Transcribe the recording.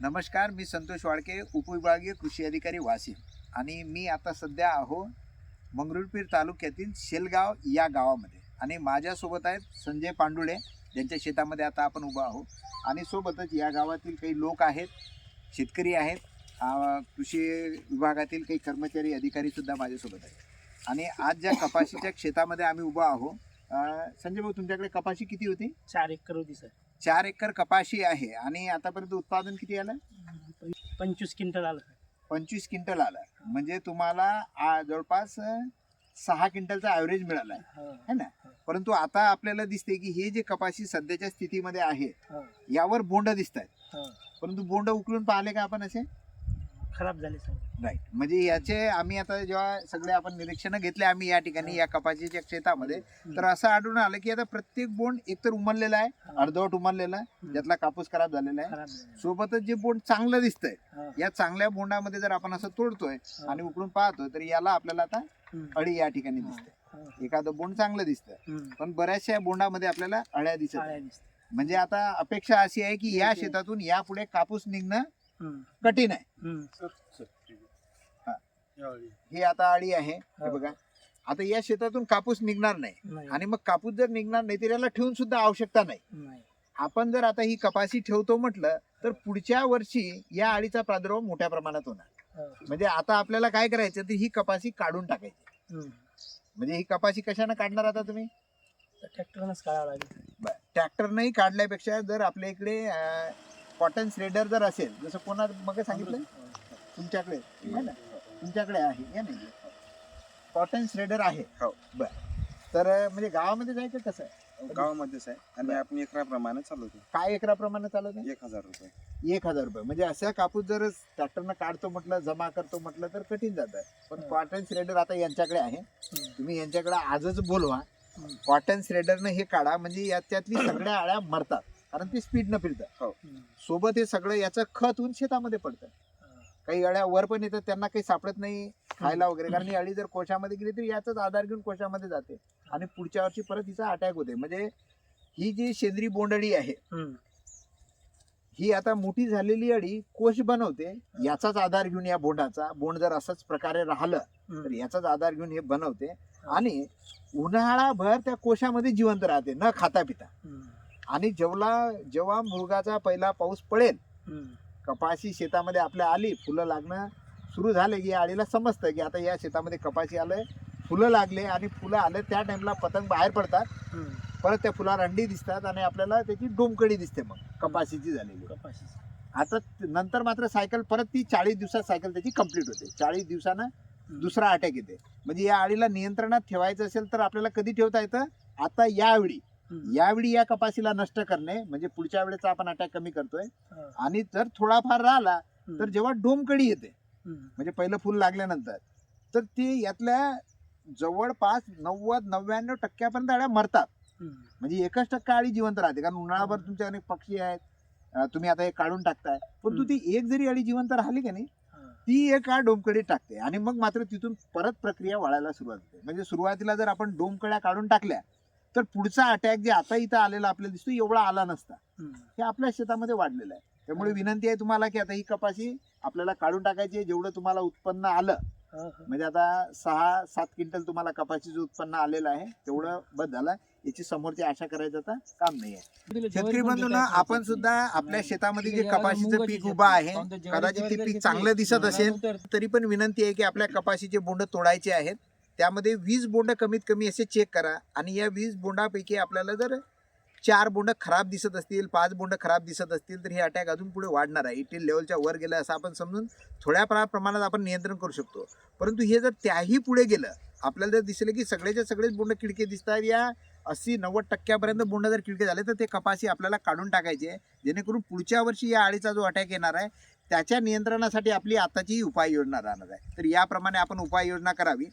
नमस्कार मी संतोष वाळके उपविभागीय कृषी अधिकारी वाशिम. आणि मी आता सध्या आहो मंगरुळपीर तालुक्यातील शेलगाव या गावामध्ये. आणि माझ्यासोबत आहेत संजय पांडुळे ज्यांच्या शेतामध्ये आता आपण उभा आहो आणि सोबतच या गावातील काही लोक आहेत शेतकरी आहेत कृषी विभागातील काही कर्मचारी अधिकारीसुद्धा माझ्यासोबत आहेत. आणि आज ज्या कपाशीच्या शेतामध्ये आम्ही उभा आहो संजय भाऊ तुमच्याकडे कपाशी किती होती? चार एकर होती सर. चार एकर कपाशी आहे. आणि आतापर्यंत उत्पादन किती आलं? पंचवीस क्विंटल आलं पंचवीस क्विंटल आलं. म्हणजे तुम्हाला जवळपास सहा क्विंटलचा ॲव्हरेज मिळाला आहे. हो, है ना? परंतु आता आपल्याला दिसते की हे जे कपाशी सध्याच्या स्थितीमध्ये आहे हो, यावर बोंड दिसत आहेत हो. परंतु बोंड उकळून पाहिले का आपण असे? खराब झाले सर. राईट म्हणजे याचे आम्ही आता जेव्हा सगळे आपण निरीक्षण घेतले आम्ही या ठिकाणी या कपाशीच्या शेतामध्ये तर असं आढळून आलं की आता प्रत्येक बोंड एकतर उमललेला आहे अर्धवट उमललेला आहे ज्यातला कापूस खराब झालेला आहे. सोबतच जे बोंड चांगलं दिसतंय हो, या चांगल्या बोंडामध्ये जर आपण असं तोडतोय आणि उकडून पाहतोय तर याला आपल्याला आता अळी या ठिकाणी दिसते. एखादं बोंड चांगलं दिसतं. पण बऱ्याचशा बोंडामध्ये आपल्याला अळ्या दिसत. म्हणजे आता अपेक्षा अशी आहे की या. शेतातून यापुढे कापूस निघणं कठीण आहे. ही आता अळी आहे हे हो. बघा. आता या शेतातून कापूस निघणार नाही. आणि मग कापूस जर निघणार नाही तर याला ठेवून सुद्धा आवश्यकता नाही. आपण जर आता ही कपाशी ठेवतो म्हटलं तर पुढच्या वर्षी या अळीचा प्रादुर्भाव मोठ्या प्रमाणात होणार. हो, म्हणजे आता आपल्याला काय करायचं तर ही कपाशी काढून टाकायची. म्हणजे ही कपाशी कशानं काढणार आता तुम्ही? ट्रॅक्टरनंच काढावं लागेल. ट्रॅक्टरनंही काढल्यापेक्षा जर आपल्या इकडे कॉटन श्रेडर जर असेल जसं कोणा मग सांगितलं? तुमच्याकडे. आहे ना? तुमच्याकडे आहे या नाही कॉटन श्रेडर आहे. हो. बर. तर म्हणजे गावामध्ये जायचं कसं? आहे गावामध्येच आहे. आणि आपण एकराप्रमाणे चालवतो. काय एकराप्रमाणे चालत एक हजार रुपये. एक हजार रुपये. म्हणजे असा कापूस जर ट्रॅक्टरनं काढतो म्हटलं जमा करतो म्हटलं तर कठीण जातं पण हो. कॉटन श्रेडर आता यांच्याकडे आहे. तुम्ही यांच्याकडे आजच बोलवा. कॉटन श्रेडरनं हे काढा. म्हणजे याच्यातली सगळ्या आळ्या मरतात. कारण ते स्पीडनं फिरतात. हम्म. सोबत हे सगळं याचं खत होऊन शेतामध्ये पडतं. काही अळ्या वर पण येतात त्यांना काही सापडत नाही खायला वगैरे. कारण ही अळी जर कोशामध्ये गेली तर याचाच आधार घेऊन कोशामध्ये जाते. आणि पुढच्या वर्षी परत हिचा अटॅक होते. म्हणजे ही जी शेंद्री बोंडळी आहे ही आता मोठी झालेली अळी कोश बनवते याचाच आधार घेऊन या बोंडाचा. बोंड जर असंच प्रकारे राहिलं तर. याचाच आधार घेऊन हे बनवते. आणि उन्हाळाभर त्या कोशामध्ये जिवंत राहते न खाता पिता. आणि जेवला जेव्हा मुलगाचा पहिला पाऊस पडेल. कपाशी शेतामध्ये आपल्या आली फुलं लागणं सुरू झाले की या आळीला समजतं की आता या शेतामध्ये कपाशी आलंय फुलं लागले आणि फुलं आले त्या टाइमला पतंग बाहेर पडतात. परत त्या फुलावर अंडी दिसतात आणि आपल्याला त्याची डोमकडी दिसते मग कपाशीची झालेली कपाशी. आता नंतर मात्र सायकल परत ती चाळीस दिवसात सायकल त्याची कंप्लीट होते चाळीस दिवसानं दुसरा अटॅक येते म्हणजे या आळीला नियंत्रणात ठेवायचं असेल तर आपल्याला कधी ठेवता येतं आता यावेळी. यावेळी या कपाशीला नष्ट करणे म्हणजे पुढच्या वेळेचा आपण अटॅक कमी करतोय. आणि जर थोडाफार राहिला. तर जेव्हा डोमकडी येते. म्हणजे पहिलं फुल लागल्यानंतर तर ते यातल्या जवळपास नव्वद नव्याण्णव टक्क्यापर्यंत अळ्या मरतात. म्हणजे एकच टक्का अळी जिवंत राहते कारण उन्हाळाभर. तुमचे अनेक पक्षी आहेत तुम्ही आता हे काढून टाकताय परंतु. ती एक जरी अळी जिवंत राहिली का नाही. ती एक डोमकडी टाकते आणि मग मात्र तिथून परत प्रक्रिया वाढायला सुरुवात होते म्हणजे सुरुवातीला जर आपण डोमकड्या काढून टाकल्या तर पुढचा अटॅक जे आता इथं आलेला आपल्याला दिसतो एवढा आला नसता. हे आपल्या शेतामध्ये वाढलेलं आहे. त्यामुळे. विनंती आहे तुम्हाला की आता ही कपाशी आपल्याला काढून टाकायची आहे जेवढं तुम्हाला उत्पन्न आलं. म्हणजे आता सहा सात क्विंटल तुम्हाला कपाशीचं उत्पन्न आलेलं आहे तेवढं बस झालं. याची समोरची आशा करायचं आता काम नाही आहे. शेतकरी बंधूंना आपण सुद्धा आपल्या शेतामध्ये जे कपाशीचं पीक उभं आहे कदाचित ते पीक चांगलं दिसत असेल तरी पण विनंती आहे की आपल्या कपाशीचे बोंड तोडायचे आहेत. त्यामध्ये वीस बोंड कमीत कमी असे चेक करा. आणि या वीस बोंडापैकी आपल्याला जर चार बोंड खराब दिसत असतील पाच बोंड खराब दिसत असतील तर हे अटॅक अजून पुढे वाढणार आहे. इटील लेवलच्या वर गेलं असं आपण समजून थोड्या प्रमाणात आपण नियंत्रण करू शकतो. परंतु हे जर त्याही पुढे गेलं आपल्याला जर दिसलं की सगळेच्या सगळेच बोंड किडके दिसतात या अस्सी नव्वद टक्क्यापर्यंत बोंड जर किडके झाले तर ते कपाशी आपल्याला काढून टाकायचे. जेणेकरून पुढच्या वर्षी या अळीचा जो अटॅक येणार आहे त्याच्या नियंत्रणासाठी आपली आताची उपाययोजना राहणार आहे. तर याप्रमाणे आपण उपाययोजना करावी.